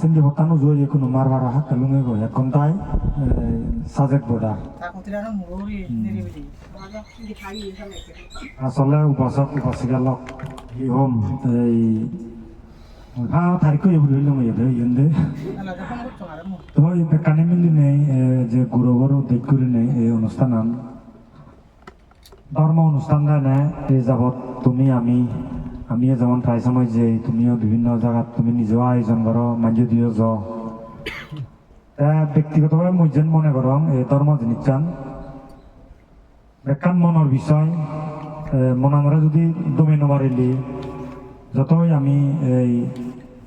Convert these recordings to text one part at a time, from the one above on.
sindi botanu jo je kuno marwara ha kalunge go yakon tai Sajek border tak kutirana mururi niri bidi আসলে উপাসক উপাসিকালক ইহম এই ভা তারিখ এবার হইলাম এদের ইন্দে ala da pang rutong ada mu তো এই কানে মিলি নেই যে গুরুবর উদ্যোগ করে নেই এই অনুষ্ঠান ধর্ম অনুষ্ঠান দেয় না এই যাবৎ তুমি আমি আমিও যেমন প্রায় সময় যে তুমিও বিভিন্ন জায়গাত তুমি নিজেও আয়োজন করো মাঝে দিও য ব্যক্তিগতভাবে মই যেন মনে করো এই ধর্ম জিনিস চান বেকান মনের বিষয় মন আমরা যদি দমে নবারিলি যতই আমি এই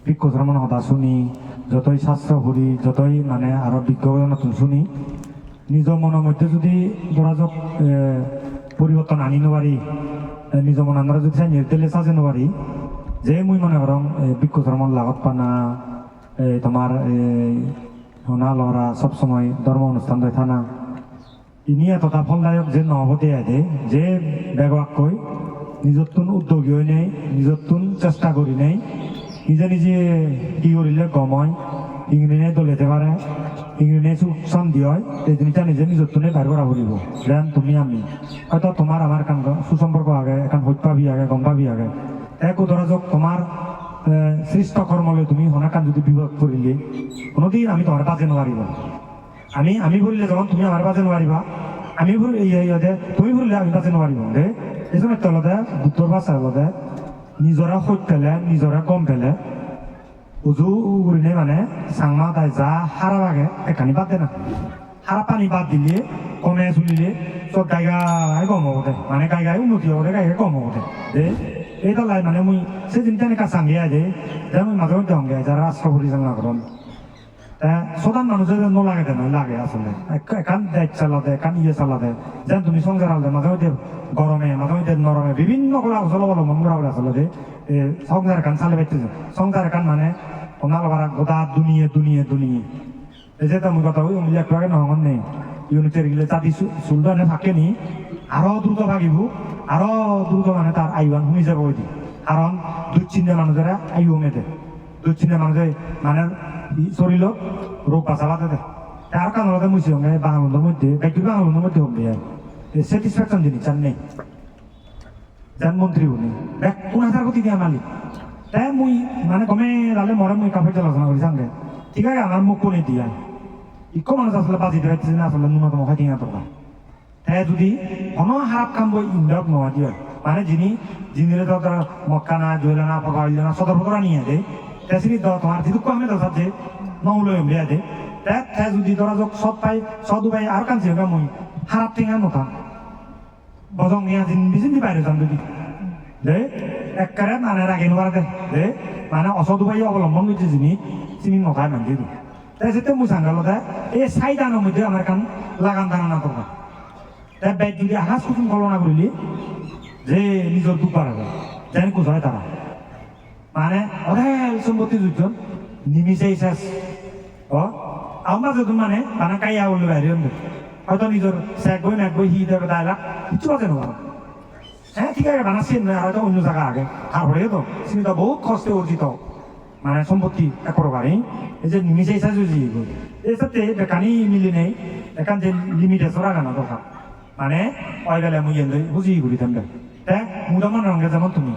বিক্ষশ্রমণ হতা শুনি যতই শাস্ত্র পড়ি যতই মানে আরও বিজ্ঞ নতুন শুনি নিজৰ মনৰ মধ্যে যদি ধৰা যাওক এ, পৰিৱৰ্তন আনি নোৱাৰি এ, নিজৰ মন আমরা যদি নিৰ্দেলে চাজে নোৱাৰি যে মই মনে কৰম বিক্ষশ্ৰমণ লাগত পানা এ, তোমাৰ এই সোণা লৰা সব সময় ধৰ্ম অনুষ্ঠান হৈ থানা। ইনি এতটা ফলদায়ক যে নহবতে আহে যে বেগৱাকৈ নিজৰটোন উদ্যোগী হৈ নেই নিজৰটোন চেষ্টা কৰি নেই নিজে নিজে কি কৰিলে গম হয় ইংরেজে দলিয়াতে ইংরেজে শান্তি হয় এই জিনিসটা নিজে নিজরটোনে বাইর করা ফুরিব যেন তুমি আমি। হয়তো তোমার আমার কান সুসম্পর্ক আগে, এখন হইত পাবি আগে গম পাবি আগে। এক উদাহরণ তোমার সৃষ্ট কর্মলৈ তুমি হনাকান যদি বিপদ কৰিলে, কোনোদিন আমি তোমার বাজে নোৱাৰিব। আমি আমি বললে যখন তুমি আমার বাজে নোৱাৰিবা, আমি তুমি বললে আমি বাজে নোৱাৰিব। দে এই সময় তলতে বুটৰ বাছা অলতে নিজৰা সৈত পেলে, নিজৰা কম পেলে উজু উগুৰিনে মানে চাংমা তাই যা হাৰা লাগে এখানি বাদ দে না হারা পানি বাদ দিলে কমে চলিলে চব গাই কম হ'ব দে মানে গাই গাই উন্নতি হ'ব দে গাই গাই কম হ'ব দে দে এই তালাই মানে মুই সেদিন তেনেকা চাঙ্গিয়া দে দে মুই মাজে মধ্যে হংগে যারা রাষ্ট্র পরিচালনা করুন সদান মানুষের নলাগে দেয় না লাগে আসলে এক- একান দেশ চালাতে একান ইয়ে চালাতে যেন তুমি সংসার আলাদা মাঝে মধ্যে গরমে মাঝে মধ্যে নরমে বিভিন্ন কলা কৌশল অবলম্বন করা আসলে সংসার একান চালে পাইতেছে সংসার একান মানে ওনার বারা গোটা দুনিয়ে দুনিয়ে দুনিয়ে। এই যে তুমি কথা ওই একটু আগে নহন নেই। ইউনিটের গিলে জাতি সুলদানে থাকে নি, আরও দ্রুত ভাগিব, আরও দ্রুত মানে তার আইবান শুনি যাব ওই কারণ দুচ্ছিন্ন মানুষেরা আইও মেদে দুচ্ছিন্ন মানুষের মানে শরীরত রোগ বাঁচাবাতে দেয় তার কারণে মুছি হঙ্গে বাংলার মধ্যে বাইক বাংলার মধ্যে হঙ্গে স্যাটিসফ্যাকশন জিনিস চান নেই যান মন্ত্রী উনি দেখ কোন হাজার কোটি দিয়া মালিক। তাই মুই মানে কমে লালে মরে মুই কাপড় আলোচনা করি সঙ্গে ঠিক আছে আমার মুখ কোনে দিয়া? ইকো মানুষ আসলে বাজি দিতে না আসলে ন্যূনতম খাইতে না তোরা তাই যদি কোনো হারাপ কাম বই ইন্ডক নোয়া দিয়ে মানে যিনি যিনি তো ধর মক্কা না, জয়লা না, পকা না সদর পকরা নিয়ে দে। তাই সিনি দ তোমার যেটুকু আমি দশ আছে নৌলয় উলিয়া দে। তাই তাই যদি ধরা যাক সব পাই সদু পাই আর কান জিগা মই হারাপ টেঙা নথা বজং নিয়া জিন বিজিন দি বাইরে যাম যদি। দে। এককারে মানে রাখি নোয়ার দে। দে মানে অসদু পাই অবলম্বন করছে যিনি চিনি নখায় মানে যেতে মুই সাঙ্গালো দে এই চাৰিটানৰ মধ্যে আমাৰ কাম লাগান দানা না থকা তাই বেদ যদি আহাজ কুসুম কল্পনা কৰিলি যে নিজৰ দুখ বাঢ়াব যেন কোথায় তারা মানে অঢেল সম্পত্তি যুদ্ধ নিমিষেই শেষ অ? আমার যখন মানে মানে কাইয়া বললে বাইরে হয়তো নিজের চেক বই হি দেবে দায় লাখ কিছু আছে না হ্যাঁ ঠিক আছে বানাচ্ছি না হয়তো অন্য জায়গা আগে তারপরে তো চিন্তা বহুত কষ্টে অর্জিত মানে সম্পত্তি এক প্রকারে এই যে নিমিষে ইচ্ছা যদি এই সাথে বেকানি মিলি নেই এখান যে লিমিটেশন রাখা না দরকার মানে ওই গেলে মুই এলে বুঝি ঘুরি থাকবে তে মুদামান রঙে যেমন তুমি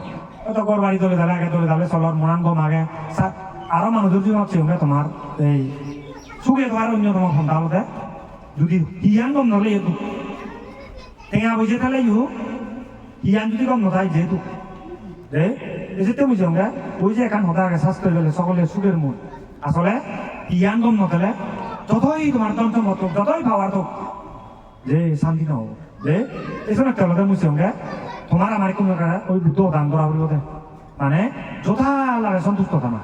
অত গড় বাড়ি দলে দালে আগে দলে দালে চলর মনান গম আগে আরও মানুষের জীবন হচ্ছে তোমার এই সুখে তোমার অন্যতম সন্তান যদি হিয়ান গম নলে টেঙা বসে তাহলে ইউ হিয়ান যদি গম নথায় যেহেতু। দে এসেতে বুঝলাম গে ওই যে এখান হতে আগে স্বাস্থ্য গেলে সকলে সুখের মূল আসলে হিয়ান গম নথলে যতই তোমার তন্ত্র মত যতই পাওয়ার তো যে শান্তি না হব যে এসব একটা আলাদা মুসিম গে তোমার আমার কোনো ওই বুদ্ধ দান করা বলব দে। মানে যথা লাগে সন্তুষ্ট থানা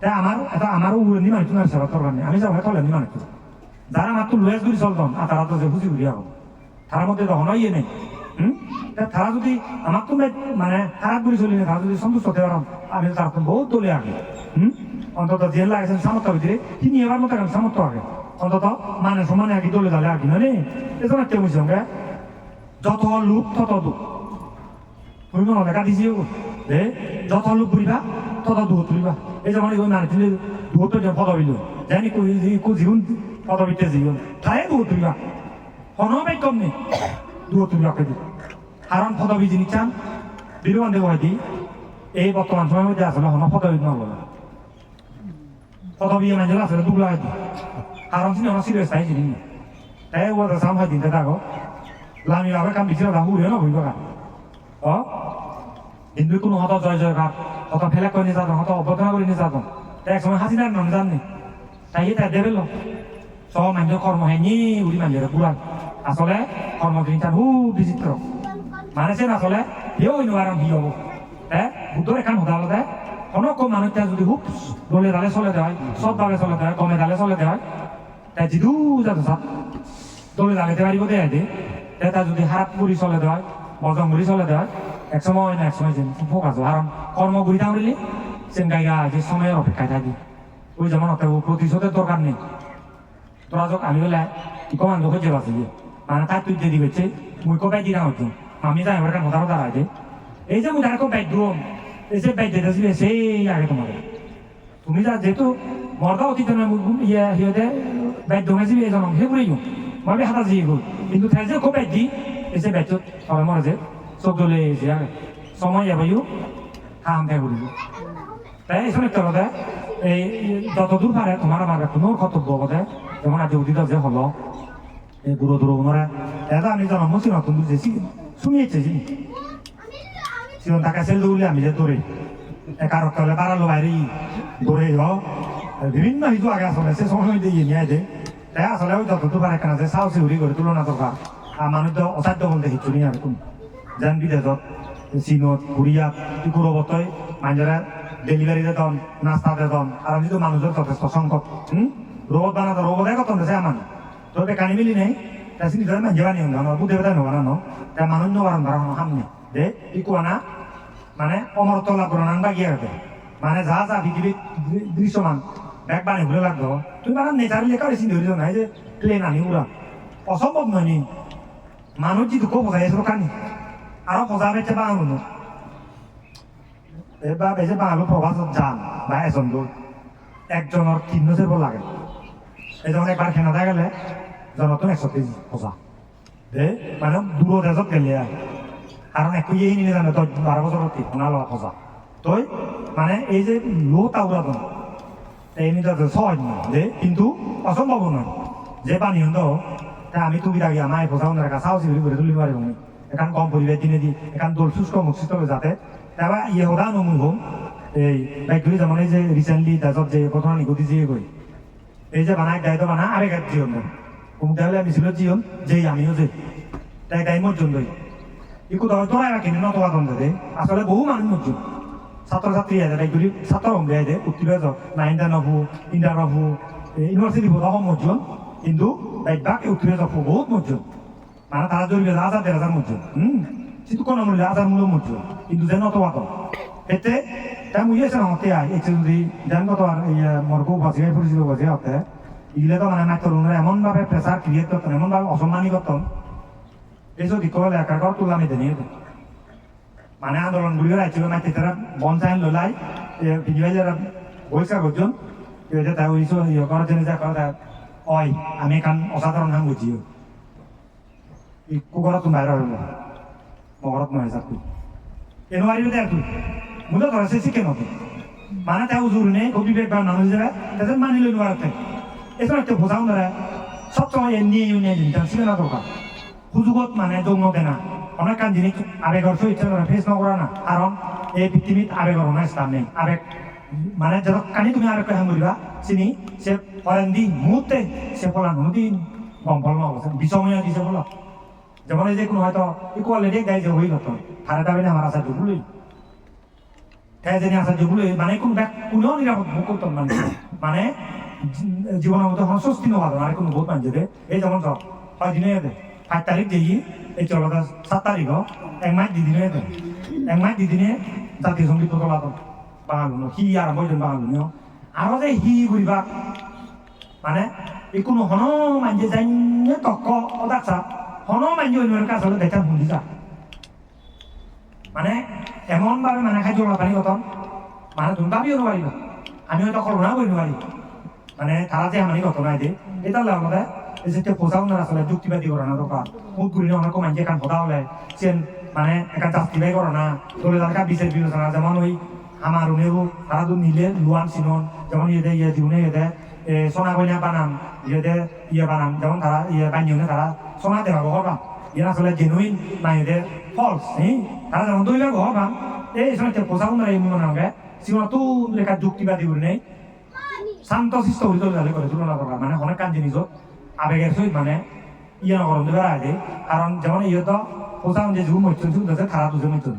তাই আমার এটা আমারও উড়ে নি মানে তোমার সেবা করবার নেই আমি যাব তলে নি মানে যারা আমার তো লুয়েস গুলি চলতাম আর তারা তো যে খুশি ঘুরি আহ। তার মধ্যে তখন ইয়ে নেই তারা যদি আমার তো মানে খারাপ করে চলি না, তারা যদি সন্তুষ্ট হতে পারাম আমি তার তো বহুত দলে আগে। হুম? অন্তত জেল লাগেছেন সামর্থ্য ভিতরে তিনি এবার মতো এখন সামর্থ্য আগে। অন্তত মানে সমানে আগে দলে দলে আগে নয় এজন্য একটা বুঝলাম গে যত লোক তত দুঃখ। তুমি মনে দেখা দিছি দে যত লোক ঘুরিবা তত দূর তুলিবা এই যেমন ওই মানে তুলে দূর তো পদবী লো জানি কো জীবন পদবীতে জীবন তাই দূর তুলিবা হনবাই কম নেই দূর তুলিবা কেদি কারণ পদবী যিনি চান বিরুবান্ধে দি এই বর্তমান সময়ের মধ্যে আসলে হন পদবী নবলে পদবী মানে আসলে দুগলা দি কারণ তিনি আমার সিরিয়াস তাই জিনিস তাই ও তো সামহাই দিনতে থাকো লামি বাবে কাম বিচিরা রাহু রে না ভুইবা কা অ হিন্দু কোনো হত জয় জয় কার হত ফেলে করে নিয়ে যাতন হত অভ্যর্থনা করে নিয়ে যাতন তাই এক সময় হাসি না নন জাননি? তাই তাই দেবেল। সব মানুষ কর্ম হেনি উড়ি মানুষের পুরান আসলে কর্ম কিনি তার হু বিচিত্র। মানে সে আসলে হেও ইনভারন হি হব। হ্যাঁ বুদ্ধর এখান হলে অনেক মানুষ যদি খুব দলে দালে চলে দেয় সব দালে চলে দেয় গমে দালে চলে দেয় তাই যিদু যাতো সাপ দলে পারিব দেয় দে এটা যদি হাত গুড়ি চলে দেয় বজং গুড়ি চলে দেয় এক সময় না এক সময় যেন ফোকাস কারণ কর্মগুড়ি দাঁড়িলে সেন গাইগা যে সময়ের অপেক্ষায় থাকি। ওই যেমন অত প্রতিশোধের দরকার নেই। তোরা যোগ আমি বলে কমান যোগ যে বাসি মানে তাই তুই দিয়ে দিবেছে মুই কো বাই দিলাম হচ্ছে আমি যাই এবার মজা মজা রাখে এই যে মুই তারকো বাইক দিম এই যে বাইক দিতে সেই আগে তোমাদের তুমি যা, যেহেতু মর্দা অতীত ইয়ে সিহঁতে বাইক দঙাইছিল এজনক সেইবোৰেই দিওঁ। মই বি হাতা যি গ'ল। কিন্তু ঠাই যে বাইক দি এসে বাইকত সবাই মরে যে চোখ জ্বলে এসে আগে। সময় যাবাইও কাম ঠাই করিব তাই এসব একটা কথা এই যতদূর পারে তোমার আমার কোনো কর্তব্য কথা যেমন আজ অতীত যে হলো এই দূর দূর ওনারা এটা আমি জন্ম ছিল নতুন বুঝেছি শুনিয়েছে যিনি সিজন তাকে সেল দৌড়লে আমি যে দৌড়ে একার তলে বাড়ালো বাইরে দৌড়ে বিভিন্ন হিজু আগে আসলে সে সময় দিয়ে নিয়ে দে তাই আসলে ওই যতদূর পারে কেন যে চাও চিউরি করে তুলনা দরকার আর মানুষ তো অসাধ্য বলতে হিচু নিয়ে আর কোন যেন বিদেশত চীনত কোরিয়াত ইকুরবতই মানুষেরা ডেলিভারি দেতন নাস্তা দেতন আর যদি মানুষের যথেষ্ট সংকট হুম রোবট বানাতো রোবটে কত দেশে আমার তো বেকানি মিলি নেই তা সিনি ধরে মানুষ বানিয়ে না বুদ্ধি বেটা নবানা ন তা মানুষ নবারণ বাড়ানো সামনে দে ইকুয়ানা মানে অমরত্ব লাভ করো নান বাগিয়ে রাখবে মানে যা যা পৃথিবীর দৃশ্যমান বানিয়ে ঘুরে লাগবে তুমি মানে নেচার লেখা বেশি ধরিছ না এই যে প্লেন আনি উড়া অসম্ভব নয় নি মানুষ যদি খুব বোঝাই এসব কানি আরও বোঝা বেছে বাঙালো এবার বেছে বাঙালো প্রবাসত যান বা এজন একজনের চেরব লাগে এজন একবার খেনাদা গেলে জনতো একশো কেজি সঁচা। দে মানে দূর দেশত গেলে কারণ একো এই নিলে জানে, তই বারো বছর ঠিকনা লওয়া তই মানে এই যে লো তাউরাদন এই নিতে সহজ নয় দে, কিন্তু অসম্ভব নয় যে পানি হন্দ তা আমি তুমি রাখি আমার পোষাও না চাও চিবি করে তুলি আমি এখান কম পরিবেশ দিনে দি এখান দোল শুষ্ক হবে যাতে তারপর ইয়ে হোদা নমুই হোম, এই বাইকগুলি যেমন এই যে রিসেন্টলি তাজত যে ঘটনা নিগতি যে কই এই যে বানায় দায়িত্ব বানা আরেক এক হলে আমি ছিল জীবন যেই আমিও যে। তাই তাই মর্জন দই ইকু ধর, তোরা এবার কিনে নতবা দন্দে দে আসলে বহু মানুষ মর্জন ছাত্র ছাত্রী আছে বাইকগুলি ছাত্র হম দেয় দে উত্তীর্ণ যাও। নাইন টেন হবু ইন্টার হবু ইউনিভার্সিটি বোধ মর্জন কিন্তু বাইক বাকে উত্তীর্ণ যাব বহুত মর্জন মানে তারা জড়িয়ে হাজার দেড় হাজার মর্জন হুম কিন্তু কোন মূল্য হাজার মূল্য মর্জন কিন্তু যে নতবা দম এতে তাই মুই এসে নহতে আই এসে যদি দেন কত আর মরগো বাজিয়ে ফুরিছিল বাজিয়ে হতে ইগলে তো মানে মাত্র এমন ভাবে প্রেসার ক্রিয়েট করতেন, এমন ভাবে অসম্মানী করতেন এইসব দিক করে একার ঘর তুলামি দেনি মানে আন্দোলন গুলি রাইছিল মাইতে তারা বনসাইন ললাই ভিডিও যারা বৈশাখ গজন এটা তাই ওইসব ইয়ে করার জন্য যা করা ওই আমি এখান অসাধারণ হাং বুঝিও কুকরত বাইরে হইব মগরত নয় স্যার তুই এনো বাড়ি দেখ তুই মুলো ধরে সে শিখে নতুন মানে তাই উজুর নেই খুব বিবেক বা মানুষ যারা তাদের মানি লই নোয়ারতে এসব একটা বোঝাও না সবসময় এমনি ইউনিয়ন ছিল না দরকার সুযোগত মানে যৌন দেনা অনেক কান জিনিস আবেগর সহিত ফেস নকরা না কারণ এই পৃথিবীত আবেগর অনেক স্থান নেই আবেগ মানে যত কানি তুমি আবেগ কাহাম করিবা চিনি সে পরেন দিন মুহূর্তে সে ফলান দিন গম ফল নবসে বিষময় দিছে বলো যেমন এই যে কোনো হয়তো ইকুয়ালিটি গাই যে হই গত হারে দাবি আমার আশা জুগুলোই গাই জানি আশা জুগুলোই মানে কোন কোনেও নিরাপদ মুখ মানে মানে নবাদ আর কোনো বহুত মানছে দে, এই যেমন সব হয় দিনে দে আট তারিখ দিই, এই চলো সাত তারিখ এক মাস দি দিনে দে, এক মাস দি দিনে জাতীয় সংগীত তোলা তো বাঙালু হি আরম্ভ হইছেন বাঙালু আরও যে হি ঘুরিবা মানে এই কোনো হন মানছে যাই তক অদাক চাপ হন মানছে অন্য কাছে দেখা ভুলি যা মানে এমনভাবে মানে খাদ্য পানি কতন মানে তুমি ভাবিও নোৱাৰিবা আমি হয়তো কল্পনা কৰিব নোৱাৰি মানে তারা যে আমি ঘটনা দে। এটা লাগলে যেতিয়া পোষাও না আসলে যুক্তিবাদী করে না দোকান মুখ ঘুরি না অনেক মানুষ এখান কথা হলে সেন মানে এখান জাস্টিফাই করে না তোলে তার বিচার বিবেচনা, যেমন ওই আমার উনেও তারা তো নিলে লুয়ান সিনন যেমন ইয়ে দে ইয়ে দিউনে ইয়ে দে এ সোনা কইনা বানাম ইয়ে দে ইয়ে বানাম, যেমন তারা ইয়ে বানিয়ে তারা সোনা দেওয়া ঘর পাম ইয়ে আসলে জেনুইন না ইয়ে দে ফলস হ্যাঁ তারা যেমন দইলে ঘর পাম এই সময় পোষাও না এই মনে হবে সিমা তো লেখা যুক্তিবাদী করে নেই। শান্তশিষ্ট হইতে তাহলে করে তুলনা করা মানে অনেক কান জিনিস আবেগের সহিত মানে ইয়ে নকরণ দেবে আগে কারণ যেমন ইয়ে তো পোষান যে জু মৈত্র জু দেশে খারাপ দুজে মৈত্র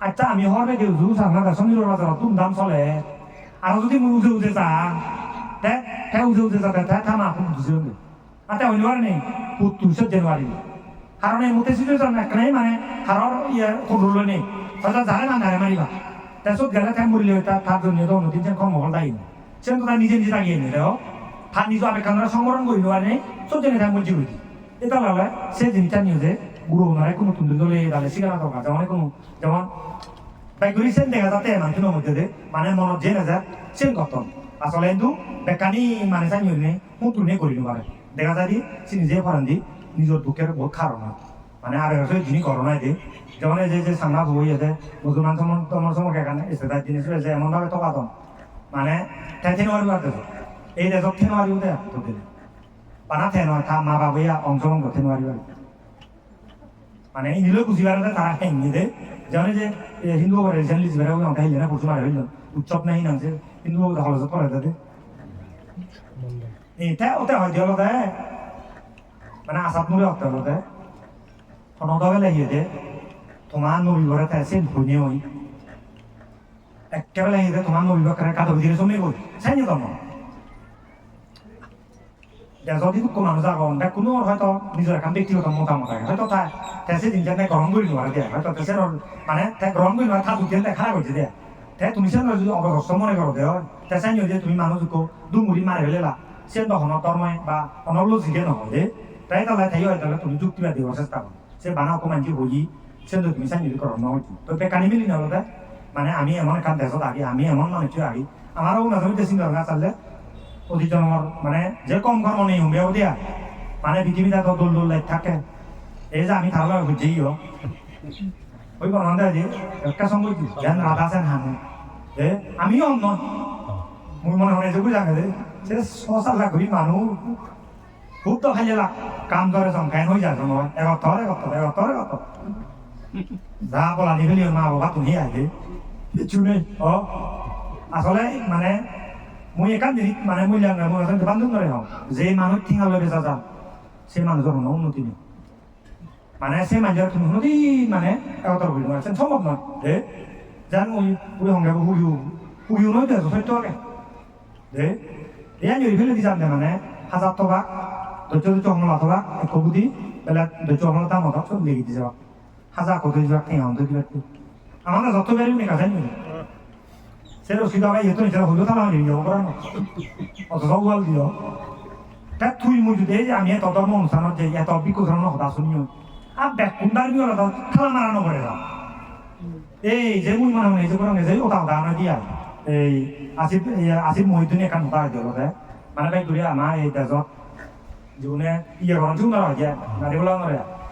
আচ্ছা আমি হরবে কেউ জু সামনা দেশ নির তুম দাম চলে। আর যদি মুই উজে উজে যা তে উজে উজে যা তে থামা আপনি উঠবে আচ্ছা আর নেই পুতুষ জানুয়ারি কারণ এই মুতে সিচুয়েশন একলাই মানে হারর ইয়ে কন্ট্রোল নেই হয়তো জানে না মারিবা তাৰপিছত গেলে তাই মৰিলে তাত জন্য নদীত যেন কম মহল দায়ী সেন তো তাই নিজে নিজে দাগিয়ে নিলে তার নিজ আবেগখানরা সংবরণ কৰি নোৱাৰে চব জেনে তাই মজি হইতি এটা লালে সে জিনিসটা নিয়ে যে বুড়ো ওনারে কোনো তুলে দলে দালে শিকারা দরকার যেমন কোনো যেমন বাইগুলি সেন দেখা যাতে মানুষের মধ্যে মানে মনত যে নাযায় সেন গতন আসলে কিন্তু বেকানি মানে চাই নিয়ে মুতুনে কৰি নোৱাৰে দেখা যায় সে নিজে ফরান দি নিজের দুঃখের বহুত কারণ মানে আবেগের সহিত যিনি করোনায় দি যেমন যে যে সামনা বই আছে মুসলমান সমন তোমার সময় এখানে এসে তার জিনিস এমনভাবে টকা দন মানে ঠেন নোৱাৰিব আর দেশত এই দেশত ঠেন নোৱাৰিব দে তো দিলে পানা ঠেন হয় তা মা বাবাইয়া অংশগ্রহণ করতে নোৱাৰিব মানে ইনিলৈ বুঝি পারে তারা দে। যেমন যে হিন্দু রিসেন্টলি বেড়ে অঙ্কা হিলে না পরশু মারে হইল উৎসব নাই না যে, হিন্দু হলজত করে দে। এটা ওতে হয় দিও দে। মানে আসাদ নুরে অক্ত দে অনদবে লাগিয়ে দে। তোমার নবী ঘরে তাই সে ধুনে হই একেবারে দে তোমার নবী ঘরে কাদর দিয়ে সময় গই চাই নি তোমার যদি কোনো মানুষ আগন তাই কোনো হয়তো নিজৰ এখন ব্যক্তিগত মতামত থাকে হয়তো তাই তেছে জিনিস তাই গ্ৰহণ কৰি নোৱাৰে দিয়া। হয়তো তেছে মানে গ্ৰহণ কৰি নোৱাৰে তাত উঠিলে তাই খাৰা কৰিছে দিয়া তাই তুমি সে যদি অবগ্রস্ত মনে করো দেহ তেছে নিয়ে যে তুমি মানুষকে দুমুড়ি মারি ফেলেলা সে তখন তর্ময় বা অনলজিকে নহয় দে তাই তাহলে তাই হয় তাহলে তুমি যুক্তিবাদী চেষ্টা করো সে বানা অকমান হই সে তুমি চাই নিয়ে করো নহয়। তো বেকানি মিলি নলতে মানে আমি এমন এখন দেশত আগে আমি এমন মানুষ আগে মাঝে মধ্যে চিন্তা ভাবনা চাললে অতীতর মানে যে কম কর্ম নেই হুমেও দিয়া। মানে পৃথিবীতে দোল দোল লাইট থাকে। এই যে আমি তাহলে বুঝেই ওই বর্ণনা যে একটা সঙ্গে যেন রাধা সেন হানে এ আমিও অন্য মুই মনে হয় যে বুঝা গেলে। সে শশা লাগবি মানুষ খুব তো খাইলে লাগ কাম করে সংখ্যান হয়ে যায় নহয় এগত্তর এগত্তর এগত্তর এগত্তর যা বলা নি ফেলি মা বাবা তুমি আগে নেই ও আসলে মানে মই একান জিনিস মানে মূল্যায়ন মই এখন বান্ধব নৰে হওঁ যে মানুহ ঠিঙালৈ বেচা যাম সেই মানুহজনৰ কোনো উন্নতি নেই মানে সেই কোনো উন্নতি মানে এগতৰ কৰিব নোৱাৰে সম্ভৱ নহয় দে যেন মই পুৰি সংগে শুইও শুইও নহয় দেছো সত্যকে দে এয়া নিৰি ফেলে দি যাম দে মানে হাজাৰ টকা ধৈৰ্য ধৈৰ্য সমলা টকা এশ কোটি বেলেগ ধৈৰ্য সমলা দাম হতক চব লেগি দি যাবা হাজাৰ কোটি যোৱা ঠেঙা কিবা আমরা যত বেরি উনি কাছে নিই সেরো সিধা ভাই এত নিচে হলো তাহলে আমি যাব করানো অত সবাল দিও তা তুই মুই যদি আমি এত ধর্ম অনুষ্ঠানত যাই এত অভিজ্ঞ ধর্ম কথা শুনিও আর ব্যাক কুন্ডার বিও কথা খেলা মারানো করে এই যে মুই মানে মনে যে করে যে ওটা উদাহরণ দিয়া এই আসিফ আসিফ মহিউদ্দিন এখান উদাহরণ দিল মানে ভাই তুই এই দেশত ইয়ে ঘর জীবন রাখিয়া নারী বলা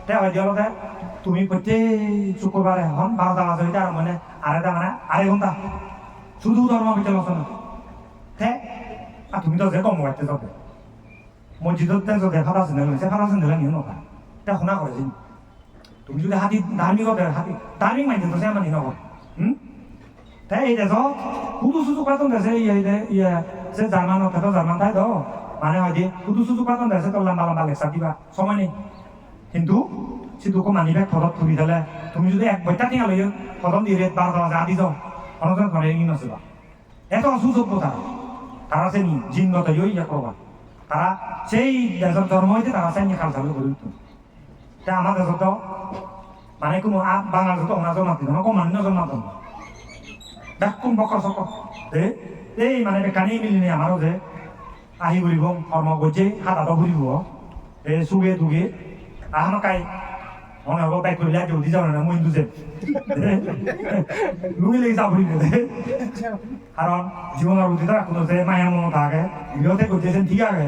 তে হয় দিয়ক দে তুমি প্ৰত্যেক শুক্ৰবাৰে এখন বাৰটা বাজে আৰু মানে আঢ়ৈটা মানে আঢ়ৈ ঘণ্টা। শুধু ধর্ম বিচালোচনা তে আর তুমি তো যে কম গাইতে যাবে মসজিদত যদি ফাটা চেন্দেল সে ফাটা চেন্দেল নিও নকা তে শুনা করে যে তুমি যদি হাতি ধার্মিক হবে হাতি ধার্মিক মাইতে তো সে আমার নিও হুম? তে এই দেশ শুধু সুযোগ পাতন দেশে ইয়ে সে জার্মান কথা জার্মান তাই তো মানে হয় দিয়ে শুধু সুযোগ পাতন দেশে তো লম্বা লম্বা লেকচার দিবা। সময় নেই। কিন্তু সিধুকো মানিবে ফলত ফুৰি দিলে তুমি যদি এক বৈঠা টিঙা লৈ ফলন দিয়ে বাৰটা বাজে আদি যাও অনজন করে ইন আছে এত সুযোগ্য তারা তারা সে জিনগত ইয়ে ইয়া করবা তারা সেই দেশের ধর্ম হইতে তারা সেই নিয়ে কালচার করে উঠতো তা আমার দেশত মানে কোনো বাঙাল যত অনাজ মাতি না কম মান্য মাত দেখ কোন বকর চক এই মানে বেকানি মিলিনে আমারও যে আহি ঘুরিব কর্ম গজে হাত হাত ঘুরিব এই চুগে দুগে আহানো কাই মনে হব বাইক করিলে কেউ দি যাবে না মই যে লুঙি লেগে যাব কারণ জীবনের প্রতি তারা কোনো যে মায়ের মনে থাকে বিরতে করতেছেন ঠিক আছে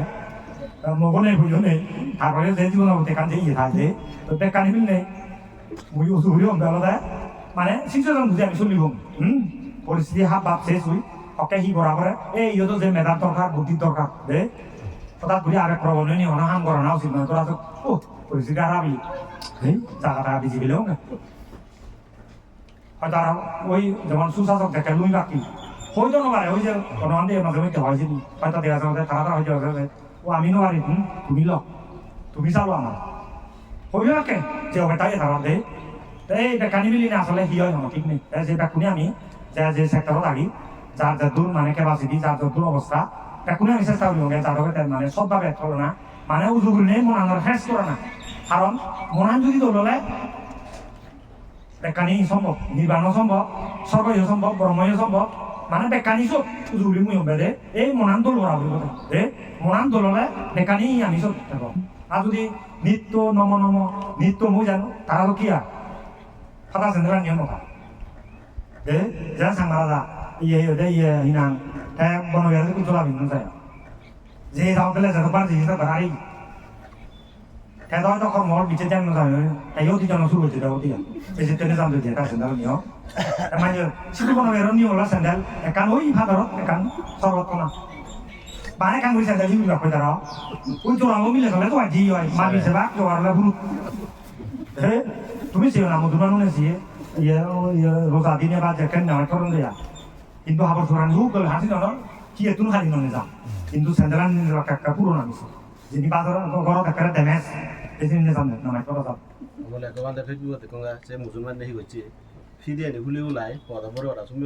মগনে বুঝনে তারপরে যে জীবনের প্রতি কান ইয়ে থাকে তো বেকানি মিল নেই মুই উসু হইও আলাদা মানে সিচুয়েশন বুঝে আমি চলিব হুম পরিস্থিতি হাত বাপ শেষ হই ওকে হি বরাবর এই ইয়তো যে মেধার দরকার বুদ্ধির দরকার দে হঠাৎ করে আবেগ প্রবণ নিয়ে অনা হাম করা না, উচিত নয় তোরা তো, ও, পরিস্থিতি হারাবি এই, জায়গাটা বেশি পেলেও না। হয়তো আর ওই যেমন সুশাসক দেখে লুই বাকি। হয়তো নবারে, ওই যে কোনো আন্দে মাঝে মধ্যে হয়েছিল হয়তো দেখা যাবে তারা তারা হয়তো ও, আমি নবারি, হুম, তুমি ল তুমি চালো আমার। হইবে নাকে যে হবে তাই তারা দে এই বেকানি মিলি না, আসলে হি হয় ঠিক নেই। যে বেকুনি আমি, যে যে সেক্টরত আহি, যার যার দূর মানে কেপাসিটি যার যার দূর অবস্থা আমি চেষ্টা করি যার হবে মানে সবভাবে চলে না। মানে উজুগুলি নেই মন আনার ফ্রেশ করে না। কারণ মনান যদি দললে, বেকানি সম্ভব নির্বাণ সম্ভব সর্বয় সম্ভব ব্রহ্ময় সম্ভব মানে বেকানি সব উজুগুলি মুই হবে দে। এই মনান দল করা বলি কথা। দে, মনান দললে বেকানি আমি সব থাকব আর যদি নিত্য নম নম, নিত্য মুই জানো তারা তো কি আর ফাটা সেন্দ্রা নিয়ম কথা দে, যা সাংমারা ইয়ে ইয়ে হিনাং। তে বনবিয়ারে কুতলা বিন্দু যায় যে যাও পেলে যত পার জিনিস বাড়ি thế đó nó không có bị chết chân rồi hay yếu thì cho nó xuống rồi đâu thì bây giờ tên nó thì ta sẽ đâu nhiều mà giờ chỉ có nó về nó nhiều là sản phẩm cái cán ối phát đó cái cán sau đó con nào bạn ấy cán ối sản phẩm như là cái đó ui cho nó mới là cái đó gì rồi mà bị sẽ bác cho là bút thế তুমি সে নাম দুনা নুনে সে ইয়ে ইয়ে রোজা দিনে বা যেখানে না করন দেয়া কিন্তু আবার ধরান হুক হাসি না কি এতুন খালি ননে যা কিন্তু সেন্দ্রান কাকা পুরো নামিছে যিনি বাজার ঘর কাকারে ড্যামেজ এই জিনিস জানে নামাই করা যাব। আমলে একবার ফেসবুকে দেখুন সে মুসলমান নাকি হচ্ছে ফিরে এনে খুলে উলাই পদা পরে ওরা শুনবে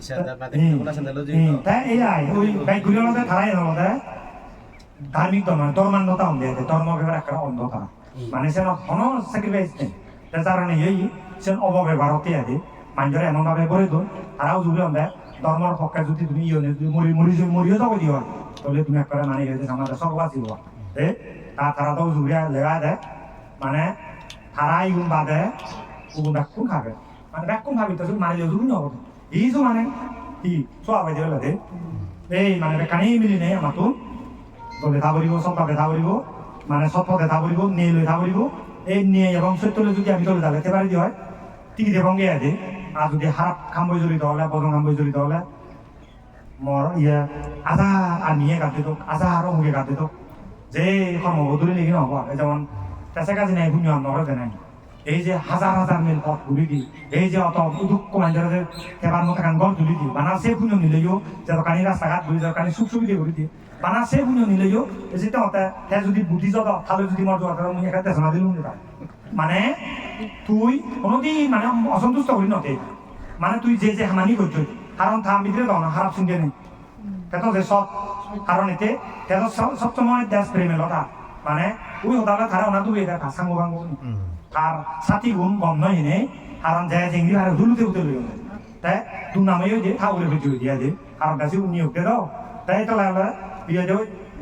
সেটা বাদে ওরা সেন্দালো যে তাই এই আই ওই বাইক ঘুরে ধারাই না মধ্যে ধার্মিক ধর্ম ধর্মান্ধতা অন্ধে ধর্ম একটা অন্ধতা মানে সে কোনো স্যাক্রিফাইস নেই তার কারণে এই সে অপব্যবহার হতে আছে মানুষের এমন ভাবে করে দো তারাও জুড়ে অন্ধে ধর্মর পক্ষে যদি তুমি যদি মরি মরি মরিও যাব দিও তাহলে তুমি একটা মানে গেছে আমাদের সব বাঁচিব। তারা তো জুড়ে লেগা দেয় মানে তারা ইগুন বাদে উগুন ব্যাকুন খাবে। মানে ব্যাকুন খাবি তো মানে জুড়ি নব এই যে মানে কি চোৱা বাইদেউ লাগে এই মানে বেকানি মিলি নেই আমাৰ তো দলে থা পৰিব চব ভাৱে থা পৰিব মানে চব পথে থা পৰিব নিয়ে লৈ থা পৰিব এই নিয়ে এবং সত্যলৈ যদি আমি দলে তেবাৰি দিয়া হয় টিকি দেবং গে আছে আর যদি হারাপ খাম্বই জড়িত হলে বদন খাম্বই জড়িত হলে মর ইয়ে আধা আর নিয়ে কাটতে তো আধা আরও মুখে কাটতে তো যে কর্মবধূরি লিখি নহব যেমন তেসে কাজে নাই শূন্য নগরতে নাই। এই যে হাজার হাজার মিল পথ ঘুরি দি, এই যে অত দুঃখ মানুষের যে এবার মতো কান গল তুলি দি বানা সে পুণ্য নিলেও যে দোকানি রাস্তাঘাট ঘুরি যাও কানি সুখ সুবিধা ঘুরি দি বানা সে পুণ্য নিলেও যে যদি বুদ্ধি যত তাহলে যদি মর যোৱা তাহলে মুই একা দেশনা দিলো নি মানে তুই কোনোদিন মানে অসন্তুষ্ট হলি নতে। মানে তুই যে যে হামানি করছ কারণ থাম ভিতরে দাও না খারাপ শুনতে নেই। তেত যে সব কারণ এতে তেত সবসময় দেশ প্রেমে লতা মানে ওই হতালে তারা ওনা দুই এটা সাঙ্গ ভাঙ্গ আর সাথী গুণ গম নয় কারণ যে জেঙ্গি হারে হুলুতে উঠে লই তাই তু নামেও যে থাউলে ভিডিও দিয়া যে কারণ কাছে উনি ওকে দাও তাই তো লাগলে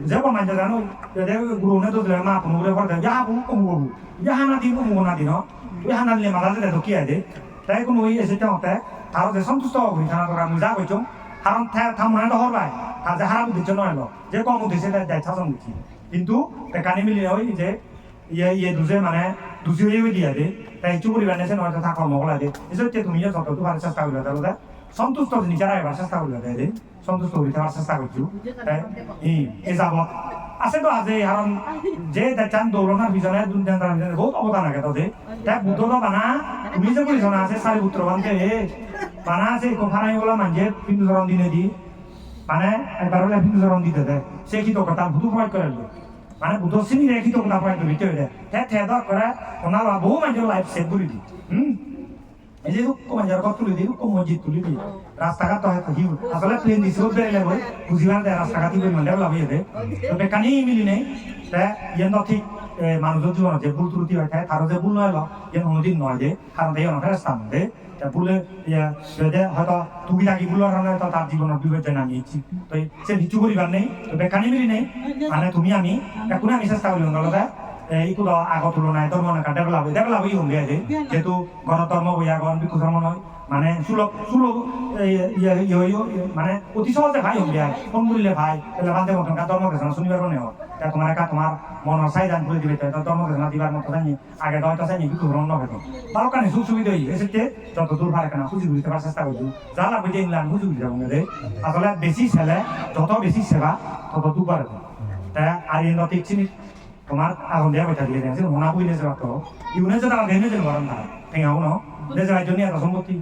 যে কোন মানতে জানো যে গুরু নে তো দিলে মা পুনু রে করতে যা বু কমু বু যা হানা দিন কমু না দিন ওই হানা দিলে মাথা দিলে তো কি আছে তাই কোনো ওই এসে চাওতে তার যে সন্তুষ্ট হবি খানা তোরা আমি যা কইছো কারণ থামনা তো হরবাই তার যে হারা বুদ্ধি নয় যে কম উঠেছে তাই যাই ছাসন দিচ্ছি কিন্তু কানি মিলি ওই যে ইয়ে ইয়ে দুসে মানে দুসে হয়ে দিয়া দে তাই ইচ্ছু পরিবার নেছে নয় থাকা মগলা দে এসব তুমি যত তোমার চেষ্টা করবে তাহলে চেষ্টা করবে তাই দে সন্তুষ্ট হয়ে থাকার চেষ্টা করছ তাই এই যাবত আছে তো আছে কারণ যে দেখান দৌড়নার পিছনে দুনিয়ার পিছনে বহুত অবদান আছে তাদের তাই বুদ্ধ বানা, তুমি যে বলিস না, আছে সারি পুত্র বানতে হে বানা আছে কোফানাই বলা মানছে হিন্দু ধরন দিনে দি মানে একবার হলে হিন্দু ধরন দিতে দেয় সে কি তো কথা ভুতু প্রয়োগ করে মানে বুদ্ধ সিনি রেখি তো কথা প্রয়োগ দিতে হয়ে হে থেদ করে ওনার বহু মানুষের লাইফ সেভ করে দি হুম এই যে কমাঞ্জার কত তুলি দিই কম মসজিদ তুলি দিই রাস্তাঘাট তো হয়তো হিউ আসলে প্লেন দিছিল বেড়ে বই বুঝিবার দেয় রাস্তাঘাট বই মানে লাভি দে তো বেকানি মিলি নেই তে ইয়ে ঠিক মানুষের জীবন যে ভুল ত্রুটি হয়ে তারও যে ভুল নয় ইয়ে অনুদিন নয় যে কারণ এই অনেক রাস্তা মধ্যে ভুলে ইয়ে হয়তো তুমি থাকি ভুলের কারণে হয়তো তার জীবনের বিবেচনা নামিয়েছি তো সে নিচু করিবার নেই তো বেকানি মিলি নেই। মানে তুমি আমি এখন আমি চেষ্টা করি নলদা এই কুদ আগৰ তুলনায় ধৰ্ম নাকা ডেভেলপ ডেভেলপ ই হুম দে যেহেতু গণ ধৰ্ম বৈয়া গণ বিকু ধৰ্ম নয় মানে সুলভ সুলভ ইয়ে ইয়ে মানে অতি সহজে ভাই হুম দেয় ফোন করলে ভাই? তাহলে বান্ধে মতন কা ধর্ম গেছে শুনিবার মনে হয় তা তোমার একা তোমার মনের চাই দান করে দিবে তো ধর্ম না দিবার মতো জানি আগে দয়টা চাই বিকু ধর্ম নয় ভালো কানে সুখ সুবিধা হই এসেতে যত দূর পারে কেনা খুঁজি বুঝতে পারার চেষ্টা করছি যা লাগবে যে ইংল্যান্ড খুঁজি বুঝতে পারব আসলে বেশি ছেলে যত বেশি সেবা তত দুবার তা আর এই নতিক চিনি তোমার আগুন দেওয়া বেটা দিয়ে দেয় মনা বুঝলে যাওয়া তো ইউনে যে তারা দেনে যে গরম তা ঠেঙাও ন? দে যাই জন্য এত সম্পত্তি।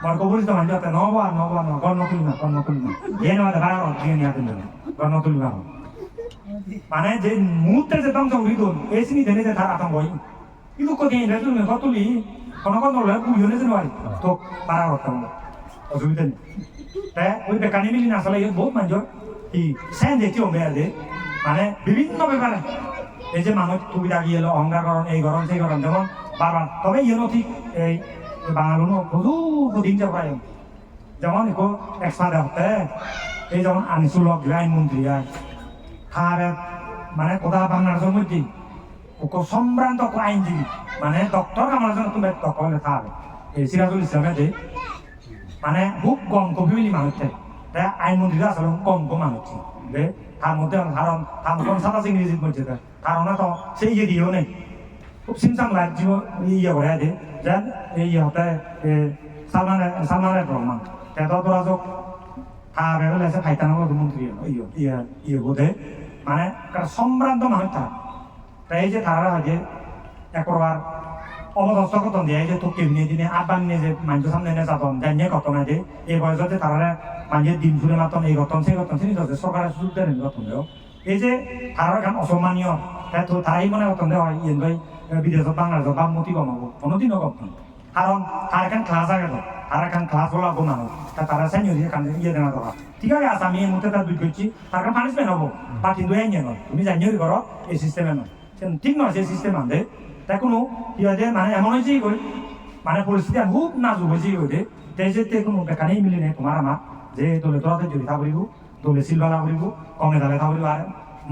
to manjo te no va no va no gor no tulima gor no tulima ye no da bara দিয়ে নিয়া দেন গর no tulima মানে যে মুহূর্তে যে তং সঙ্গ হইতো এসনি দেনে যে তার আতঙ্ক হই কিন্তু কো দিন রে তুমি কতলি কোন কোন ললে বুঝিও না জানি তো পারা হতো অসুবিধা নেই তাই ওই বেকানি মিলি না আসলে বহুত manjo ই সেন দেখি ও মেয়াদে মানে বিভিন্ন ব্যাপারে। এই যে মানুষ সুবিধা গিয়ে এলো অহংকার এই গরম, সেই গরম যেমন বারবার। তবে ইয়ে ঠিক এই বাঙালুনো প্রচুর দিন যাবায় যেমন ইকো এক্সপার্ট হতে, এই যেমন আনিসুলক আইনমন্ত্রী আর খারে মানে কোথা বাংলাদেশের মধ্যে ওকে সম্ভ্রান্ত আইনজীবী মানে ডক্টর আমার জন্য তুমি ডক্টর লেখা এই সিরাজুল ইসলামে যে মানে খুব কম কপিলি মানুষ তাই আইনমন্ত্রীরা আসলে কম কম মানুষ যে তার মধ্যে কারণ তার কোন সাতাশ ইংরেজির মধ্যে কারণ তো, সেই ইয়ে দিয়েও নেই। খুব সিমসাম রাজ্য ইয়ে করে দে। যেন এই হতে সালমান সালমান রহমান। তেতো তোরা যোগ তার এসে ফাইতানো মন্ত্রী ইয়ে ইয়ে ইয়ে বোধে। মানে সম্ভ্রান্ত মানুষ তারা। তাই যে তারা যে একবার অবদস্ত কতন দিয়ে যে তো কেমনি দিনে আব্বান নিয়ে যে মানুষ সামনে নিয়ে যাতন জানিয়ে কত না যে এই বয়সতে তারা মানুষের দিন ফুলে মাতন, এই গতন সেই গতন সেই যাচ্ছে সরকারের সুযোগ দেন গতন এই যে তারা গান অসম্মানীয় তো তারাই মনে গতন দেওয়া হয়, ইয়েন ভাই বিদেশত বাংলাদেশত বা মতি কমাবো কোনোদিনও কম কারণ তার এখন ক্লাস আগে তো তার এখন ক্লাস হলো আগো মানুষ তা তারা সেনিয়র ইয়ে কান ইয়ে দেনা দরকার ঠিক আছে আচ্ছা আমি এই মুহূর্তে তার দুই করছি তার কারণ পানিশমেন্ট হব বা কিন্তু এই নিয়ে নয় তুমি জানিয়ে করো এই সিস্টেমে নয়। ঠিক নয় সেই সিস্টেম আনতে তাই কোনো যে মানে এমন হয়েছে কই মানে পরিস্থিতি খুব নাজুক হয়েছে দে। তাই যে কোনো বেকানেই মিলি নেই তোমার আমার যে দলে তোরাতে জড়ি থাকব দলে সিলবালা করিব কমে দালে থাকব আর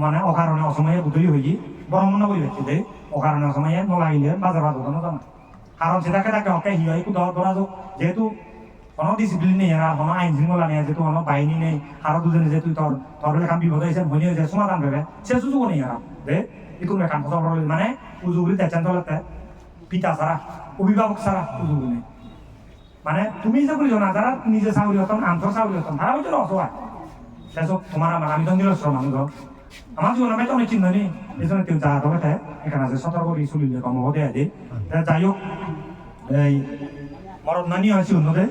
মানে অকারণে অসময়ে বুতরি হয়ে বরং মনে করি ব্যক্তি দে অকারণে অসময়ে নলাগিলে বাজার বাজার জানো জানো। কারণ সেটাকে তাকে অকে হিয়া একটু ধরা যাক যেহেতু কোনো ডিসিপ্লিন নেই আর কোনো আইন শৃঙ্খলা নেই, যেহেতু কোনো বাহিনী নেই। আরও দুজনে যেহেতু তোর তোর লেখান বিপদ হয়েছে ভনি হয়েছে সমাধান ভেবে সে সুযোগ নেই আর দে। একটু মেকান কথা বলে মানে উজুগুলি দেখছেন চলাতে পিতা ছাড়া অভিভাবক ছাড়া উজুগুলি নেই মানে তুমি যে বুঝো না যারা নিজে চাকরি হতাম আন্তর চাকরি হতাম তারা বুঝলো অসহায় সেসব তোমার আমার আমি তো নিরস্ত্র মানুষ আমার জীবনে আমি তো অনেক চিন্তা নেই এই জন্য কেউ যা হবে তাই এখানে আছে সতর্ক করে চলিলে কম হতে আদি যাই হোক এই মরণ নানি আছে উন্নতে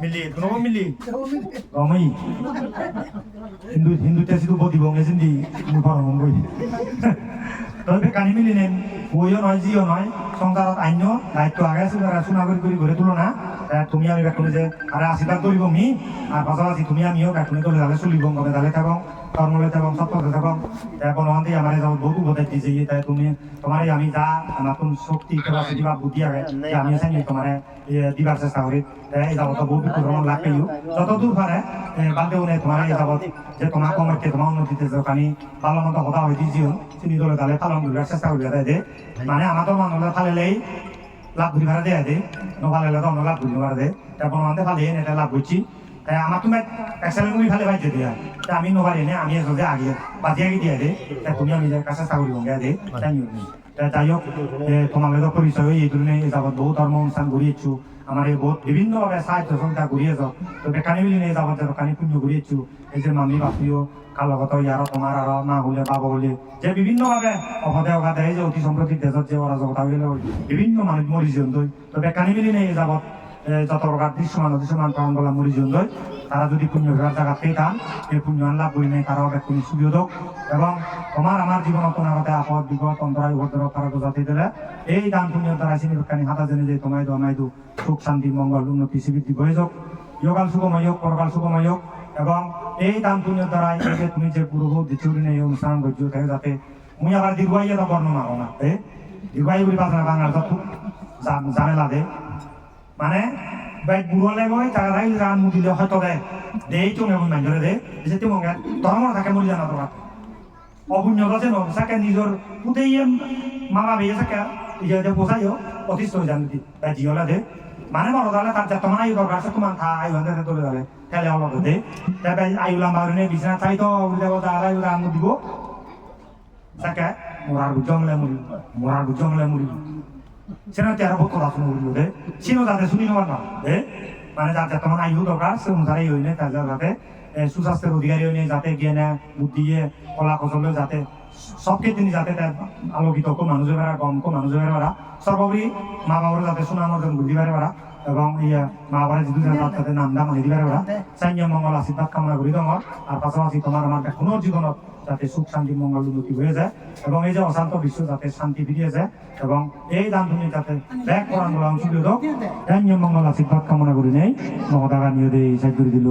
মিলি কোনো মিলি রমই। হিন্দু হিন্দুতে শুধু বদিব এজেন্দি মোৰ ঘৰ বই তবে কানি মিলি নেন বইও নয় জিও নয় সংসারত আইন দায়িত্ব আগে আছে তারা কৰি কৰি গড়ে তুলো না। তুমি আমি বেকুনি যে আরে আশীর্বাদ করিব মি আর পাশাপাশি তুমি আমিও বেকুনি করে তাহলে চলিব গমে তাহলে থাকো। কর্মলে থাকো সত্যতে এখন অন্তে আমার যাব বহুত উপদেশ দিছে, তাই তুমি, তোমার আমি যা নতুন শক্তি কেপাসিটি বা বুদ্ধি আগে, যে আমি চাই তোমার দিবার চেষ্টা করি। এই যাবত বহুত ভ্রমণ লাভ পেয়েও যতদূর পারে বাদে উনি তোমার এই যাবত যে তোমার কমেরকে তোমার উন্নতিতে যখানি ভালো মতো হতা হয়ে দিয়েছিল চিনি দলে তাহলে পালন করিবার চেষ্টা করি দে মানে আমাদের মানুষের ফালেলেই লাভ ঘুরি ভাড়া দেয়া দে নভালে তো অন্য লাভ ঘুরি ভাড়া দে। তারপর আমাদের ফালে এটা লাভ করছি তাই আমার তুমি এক্সেলেন্ট মুভি ফালে ভাইতে দিয়া। তা আমি নভারি নে, আমি এসে আগে বাজিয়ে আগে দিয়া দে। তা তুমি আমি কাছে চাকরি হঙ্গা দে তাই যাই হোক তোমাদের তো পরিচয় এই ধরনের যাবত বহু ধর্ম অনুষ্ঠান ঘুরিয়েছু আমার এই বহুত বিভিন্নভাবে সাহায্য সহযোগিতা ঘুরিয়ে যাও তো বেকানি মিলি নিয়ে যাবত বেকানি পুণ্য ঘুরিয়েছু এই যে মামি, বাপিও কালগত ইয়ার তোমার আর না হলে বাবা হলে, যে বিভিন্নভাবে অপদে অগাধে যে অতি সম্প্রতি দেশত যে অরাজকতা হইলে বিভিন্ন মানুষ মরি জীবন তো বেকানি মিলি নিয়ে যাবত যত প্রকার দৃশ্যমান দৃশ্যমান প্রাণ বলা মরি জীবন তারা যদি পুণ্য ঘেরার জায়গা পেতাম এই পুণ্য আনলা বই নেই, তারাও ব্যক্তি সুবিধক এবং তোমার আমার জীবন অনাগতে আপদ বিপদ অন্তরায় উপদ্র তারা বোঝাতে দিলে, এই দান পুণ্য দ্বারা চিনি বিজ্ঞানী হাতা জেনে যে তোমায় দমাই দু, সুখ, শান্তি, মঙ্গল, উন্নতি সিবৃদ্ধি হয়ে যাক। ইয়কাল সুখময় হোক, পরকাল সুখময় হোক। এবং এই দান পুণ্যের দ্বারা যে তুমি যে পুরো দিচুরি নেই অনুষ্ঠান করছ তাই যাতে মুই আবার দীর্ঘাই এটা বর্ণনা করো না দীর্ঘাই বলি পাস না যত ঝামেলা দে। মানে বাই বুড়ো লেগৈ তারা রাইল রান মুদিলে হয়তো দে দেই তো মাঞ্জরে দে। যে তুমি তোর মনে থাকে মুড়ি জানা তোরা অপুণ্যত আছে ন চাকে নিজৰ গোটেই মামা বেয়ে চাকে ইয়ে পোচাইও অতিষ্ঠ হৈ যান নেকি তাই জিঅলা দে। মানে মনত হলে তার যত মানে আয়ু দরকার তোমার থা আয়ু হাতে তোলে ধরে খেলে অলপ দে। তাই আয়ুলা মারুনে বিছনা চাই তো উল্লে কথা আর আয়ুলা আঙু দিব চাকে মরার জমলে মুড়ি মরার জমলে মুড়ি সেটা তেরো বছর আসুন উঠল দে সিনো যাতে শুনি নেওয়ার না দে মানে যত মানে আয়ু দরকার সে অনুসারে হইনে তার যাতে এ, সুস্বাস্থ্যের অধিকারী হইনে যাতে জ্ঞানে না বুদ্ধিয়ে কলা কৌশলে যাতে সব ক্ষেত্রে যাতে তার আলোকিত মানুষের বেড়া গম কো মানুষের বেড়া সর্বোপরি মা বাবার যাতে সুনাম অর্জন বুদ্ধি বেড়ে বেড়া। এবং ইয়ে মা বাবার যিটো নাম দাম আনি দিবাৰে বেড়া চাইন্য মঙ্গল আশীর্বাদ কামনা করি তোমার আর পাশাপাশি তোমার আমার পুনর জীবনত যাতে সুখ শান্তি মঙ্গল উন্নতি হয়ে যায়। এবং এই যে অশান্ত বিশ্ব যাতে শান্তি ফিরিয়ে যায়। এবং এই দান তুমি যাতে ব্যাগ করান বলা অংশ দিও ধন্য মঙ্গল আশীর্বাদ কামনা করি নেই। মমতা গানিও দেই সাইড করে দিল।